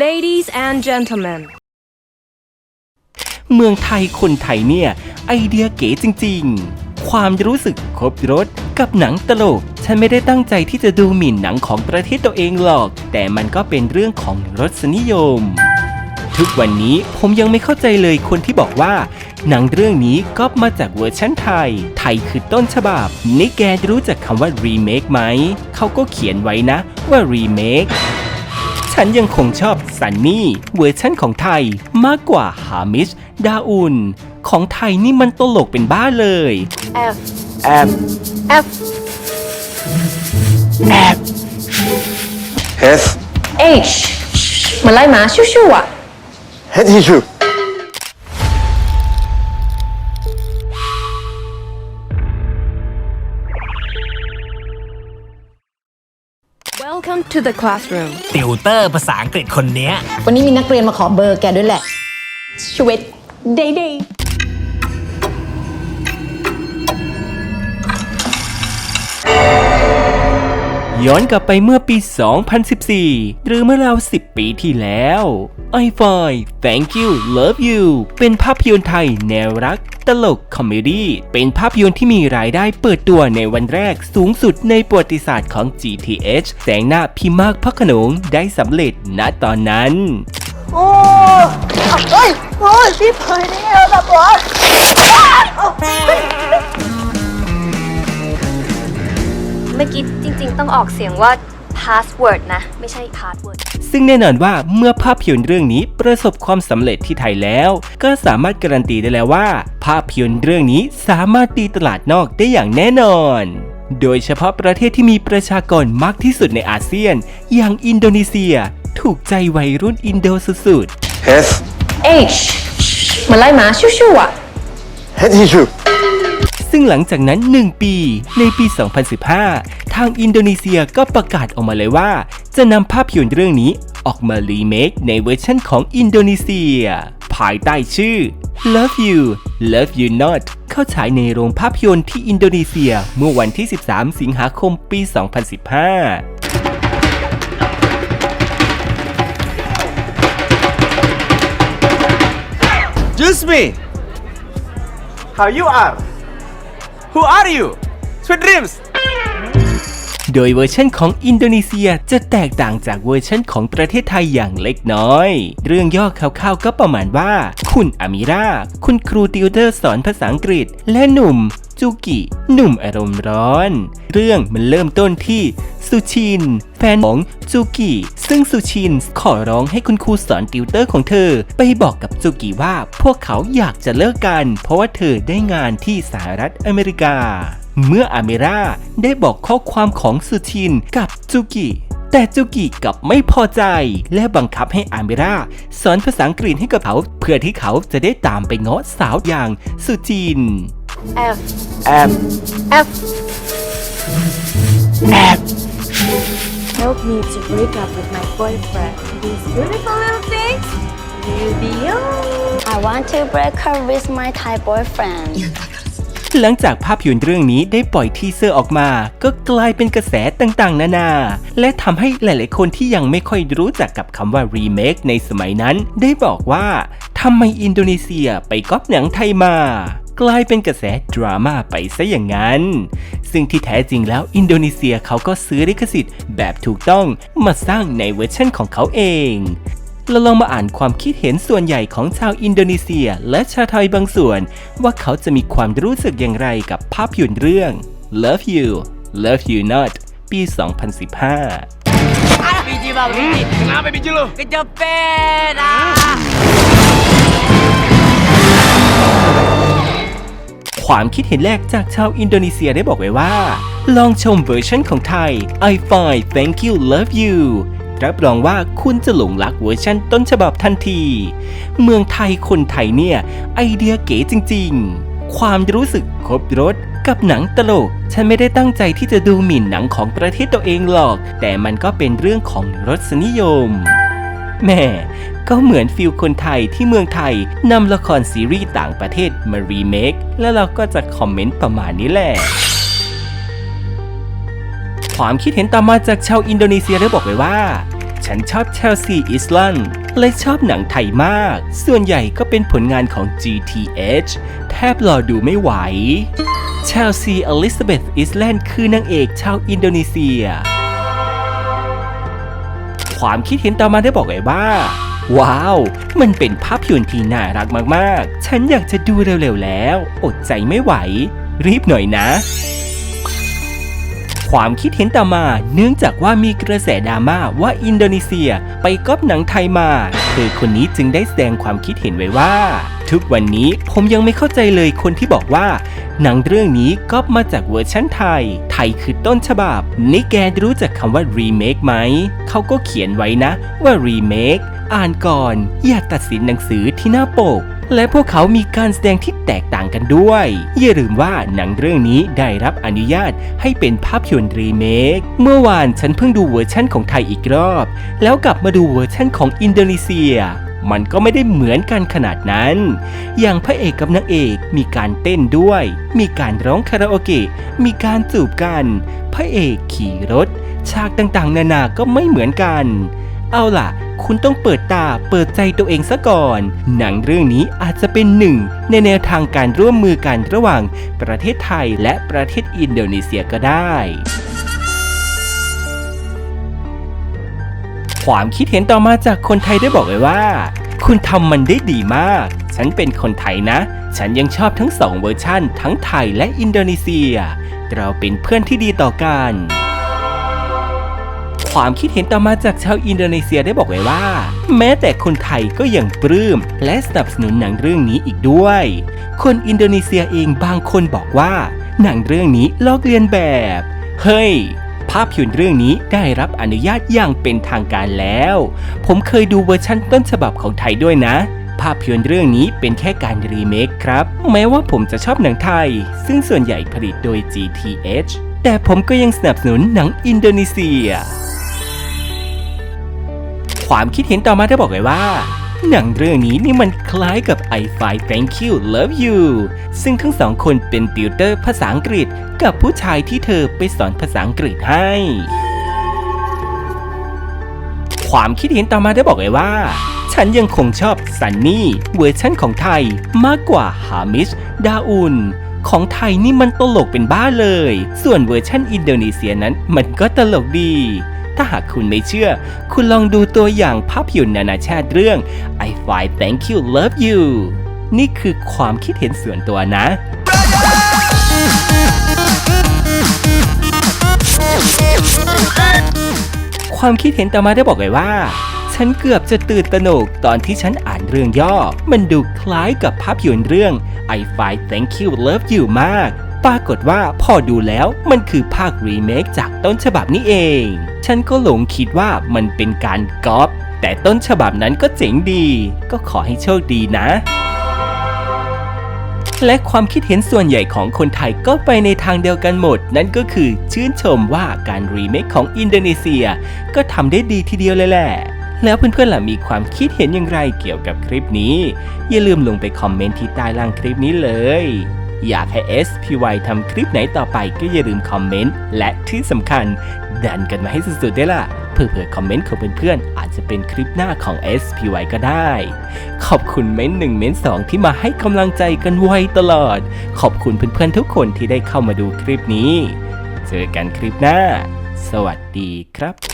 Ladies and gentlemen, เมืองไทยคนไทยเนี่ย ไอเดียเก๋จริง ๆ ความรู้สึกครบรถกับหนังตลก ฉันไม่ได้ตั้งใจที่จะดูหมิ่นหนังของประเทศตัวเองหรอก แต่มันก็เป็นเรื่องของรสนิยม ทุกวันนี้ผมยังไม่เข้าใจเลยคนที่บอกว่า หนังเรื่องนี้ก็มาจากเวอร์ชันไทย ไทยคือต้นฉบับ นี่แกรู้จักคำว่ารีเมคไหม เขาก็เขียนไว้นะว่ารีเมค ฉันยังคงชอบซันนี่เวอร์ชั่นของไทยมากกว่าฮามิชดาอุนของไทยนี่มันตลกเป็นบ้าเลย F แอบ F แอบเฮส H เหมือนไล่หมาชู่ๆอะเฮ Welcome to the classroom ติวเตอร์ภาษาอังกฤษคนเนี้ย วันนี้มีนักเรียนมาขอเบอร์แกด้วยแหละชีวิตเดย์ ย้อนกลับไปเมื่อปี 2014 หรือเมื่อราว 10 ปีที่แล้ว I f i Thank You Love You เป็นภาพยนตร์ไทยแนวรัก ตลกคอมเมดี้ เป็นภาพยนตร์ที่มีรายได้เปิดตัวในวันแรกสูงสุดในประวัติศาสตร์ของ GTH แสงหน้าพี่มากพระขนงได้สำเร็จณตอนนั้นเมื่อกี้จริง ๆ ต้องออกเสียงว่า password นะ ไม่ใช่ password ซึ่งแน่นอนว่าเมื่อภาพยนตร์เรื่องนี้ประสบความสำเร็จที่ไทยแล้ว ก็สามารถการันตีได้แล้วว่า ภาพยนตร์เรื่องนี้สามารถตีตลาดนอกได้อย่างแน่นอนโดยเฉพาะประเทศที่มีประชากรมากที่สุดในอาเซียน อย่างอินโดนีเซีย ถูกใจวัยรุ่นอินโดสุดเฮส H เหมือนไล่หมาชู่ๆอะเฮดทิชชูๆ ซึ่งหลังจากนั้น 1 ปี ในปี 2015 ทางอินโดนีเซียก็ประกาศออกมาเลยว่า จะนำภาพยนตร์เรื่องนี้ออกมารีเมคในเวอร์ชันของอินโดนีเซีย ภายใต้ชื่อ Love You Love You Not เข้าฉายในโรงภาพยนตร์ที่อินโดนีเซียเมื่อวันที่ 13 สิงหาคมปี 2015 Just me. How you are? Who are you? Sweet dreams. โดยเวอร์ชันของอินโดนีเซียจะแตกต่างจากเวอร์ชันของประเทศไทยอย่างเล็กน้อย เรื่องย่อคร่าวๆก็ประมาณว่า คุณอามิรา คุณครูติวเตอร์สอนภาษาอังกฤษ และหนุ่มจูกิหนุ่มอารมณ์ร้อน เรื่องมันเริ่มต้นที่สุชิน แฟนของจูกิซึ่งสุชินขอร้องให้คุณครูสอนติวเตอร์ของเธอ ไปบอกกับจูกิว่าพวกเขาอยากจะเลิกกัน เพราะว่าเธอได้งานที่สหรัฐอเมริกา เมื่ออาเมราได้บอกข้อความของสุชินกับจูกิแต่จูกิกลับไม่พอใจ และบังคับให้อาเมราสอนภาษาอังกฤษให้กับเขาเพื่อที่เขาจะได้ตามไปง้อสาวอย่างสุจิน F แอบ F แอบ Help me to break up with my boyfriend These beautiful little things will be yours I want to break her with my Thai boyfriend หลังจากภาพยนตร์เรื่องนี้ได้ปล่อยทีเซอร์ออกมา ก็กลายเป็นกระแสต่างๆ นานา และทำให้หลายๆ คนที่ยังไม่ค่อยรู้จักกับคำว่ารีเมคในสมัยนั้น ได้บอกว่าทำไมอินโดนีเซียไปก๊อปหนังไทยมากลายเป็นกระแสดราม่าไปซะอย่างนั้น ซึ่งที่แท้จริงแล้วอินโดนีเซียเขาก็ซื้อลิขสิทธิ์แบบถูกต้องมาสร้างในเวอร์ชันของเขาเอง เราลองมาอ่านความคิดเห็นส่วนใหญ่ของชาวอินโดนีเซีย และชาวไทยบางส่วน ว่าเขาจะมีความรู้สึกอย่างไรกับภาพยนตร์เรื่อง Love You Love You Not ปี 2015 biji bang biji kenapa biji lu kejepit ah ความคิดเห็นแรกจากชาวอินโดนีเซียได้บอกไว้ว่า ลองชมเวอร์ชันของไทย I find thank you love you รับรองว่าคุณจะหลงรักเวอร์ชันต้นฉบับทันที เมืองไทยคนไทยเนี่ย ไอเดียเก๋จริง ๆ ความรู้สึกครบรถกับหนังตลก ฉันไม่ได้ตั้งใจที่จะดูหมิ่นหนังของประเทศตัวเองหรอก แต่มันก็เป็นเรื่องของรสนิยมแม่ก็เหมือนฟิลคนไทยที่เมืองไทยนำละครซีรีส์ต่างประเทศมารีเมค แล้วเราก็จะคอมเมนต์ประมาณนี้แหละ ความคิดเห็นต่อมาจากชาวอินโดนีเซียได้บอกไว้ว่า ฉันชอบเชลซีอิสลันและชอบหนังไทยมาก ส่วนใหญ่ก็เป็นผลงานของ GTH แทบรอดูไม่ไหว เชลซีอลิซาเบธอิสแลนด์คือนางเอกชาวอินโดนีเซีย ความคิดเห็นต่อมาได้บอกไว้ว่า ว้าว มันเป็นภาพยนตร์ที่น่ารักมาก ๆ ฉันอยากจะดูเร็ว ๆ แล้ว อดใจไม่ไหว รีบหน่อยนะ ความคิดเห็นต่อมา เนื่องจากว่ามีกระแสดราม่าว่าอินโดนีเซียไปก๊อปหนังไทยมาเธอคนนี้จึงได้แสดงความคิดเห็นไว้ว่า ทุกวันนี้ผมยังไม่เข้าใจเลยคนที่บอกว่า หนังเรื่องนี้ก๊อปมาจากเวอร์ชั่นไทย ไทยคือต้นฉบับ นี่แกรู้จักคำว่ารีเมคไหม เขาก็เขียนไว้นะว่ารีเมคอ่านก่อน อย่าตัดสินหนังสือที่หน้าปก และพวกเขามีการแสดงที่แตกต่างกันด้วย อย่าลืมว่าหนังเรื่องนี้ได้รับอนุญาตให้เป็นภาพยนตร์รีเมค เมื่อวานฉันเพิ่งดูเวอร์ชั่นของไทยอีกรอบ แล้วกลับมาดูเวอร์ชั่นของอินโดนีเซียมันก็ไม่ได้เหมือนกันขนาดนั้น อย่างพระเอกกับนางเอกมีการเต้นด้วย มีการร้องคาราโอเกะ มีการจูบกัน พระเอกขี่รถ ฉากต่างๆ นานาก็ไม่เหมือนกัน เอาล่ะ คุณต้องเปิดตาเปิดใจตัวเองซะก่อน หนังเรื่องนี้อาจจะเป็นหนึ่ง ในแนวทางการร่วมมือกันระหว่างประเทศไทยและประเทศอินโดนีเซียก็ได้ความคิดเห็นต่อมาจากคนไทยได้บอกไว้ว่า คุณทำมันได้ดีมาก ฉันเป็นคนไทยนะ ฉันยังชอบทั้งสองเวอร์ชั่น ทั้งไทยและอินโดนีเซีย เราเป็นเพื่อนที่ดีต่อกัน ความคิดเห็นต่อมาจากชาวอินโดนีเซียได้บอกไว้ว่า แม้แต่คนไทยก็ยังปลื้มและสนับสนุนหนังเรื่องนี้อีกด้วย คนอินโดนีเซียเองบางคนบอกว่า หนังเรื่องนี้ลอกเลียนแบบ เฮ้ยภาพยนตร์เรื่องนี้ได้รับอนุญาตอย่างเป็นทางการแล้ว ผมเคยดูเวอร์ชั่นต้นฉบับของไทยด้วยนะ ภาพยนตร์เรื่องนี้เป็นแค่การรีเมคครับ แม้ว่าผมจะชอบหนังไทย ซึ่งส่วนใหญ่ผลิตโดย GTH แต่ผมก็ยังสนับสนุนหนังอินโดนีเซีย ความคิดเห็นต่อมาได้บอกไว้ว่า หนังเรื่องนี้นี่มันคล้ายกับ I f i Thank You Love You ซึ่งทั้งสองคนเป็นติวเตอร์ภาษาอังกฤษ กับผู้ชายที่เธอไปสอนภาษาอังกฤษให้ ความคิดเห็นต่อมาได้บอกไว้ว่า ฉันยังคงชอบซันนี่เวอร์ชั่นของไทยมากกว่าฮามิชดาอุนของไทยนี่มันตลกเป็นบ้าเลย ส่วนเวอร์ชั่นอินโดนีเซียนั้นมันก็ตลกดี ถ้าหากคุณไม่เชื่อ คุณลองดูตัวอย่างภาพยนตร์นานาชาติเรื่อง I Find Thank You Love You นี่คือความคิดเห็นส่วนตัวนะ ความคิดเห็นต่อมาได้บอกไว้ว่า ฉันเกือบจะตื่นตระหนกตอนที่ฉันอ่านเรื่องย่อ มันดูคล้ายกับภาพยนตร์เรื่อง I Find Thank You Love You มาก ปรากฏว่าพอดูแล้วมันคือภาครีเมคจากต้นฉบับนี้เอง ฉันก็หลงคิดว่ามันเป็นการก๊อป แต่ต้นฉบับนั้นก็เจ๋งดี ก็ขอให้โชคดีนะ และความคิดเห็นส่วนใหญ่ของคนไทยก็ไปในทางเดียวกันหมด นั่นก็คือชื่นชมว่าการรีเมคของอินโดนีเซีย ก็ทำได้ดีทีเดียวเลยแหละแล้วเพื่อนๆล่ะมีความคิดเห็นอย่างไรเกี่ยวกับคลิปนี้ อย่าลืมลงไปคอมเมนต์ที่ใต้ล่างคลิปนี้เลย อยากให้ SPY ทำคลิปไหนต่อไปก็อย่าลืมคอมเมนต์และที่สำคัญ ดันกันมาให้สุดๆได้ล่ะเพื่อๆคอมเมนต์ของเพื่อนๆอาจจะเป็นคลิปหน้าของ SPY ก็ได้ ขอบคุณเม้นหนึ่งเม้นสองที่มาให้กำลังใจกันไวตลอด ขอบคุณเพื่อนๆทุกคนที่ได้เข้ามาดูคลิปนี้ เจอกันคลิปหน้า สวัสดีครับ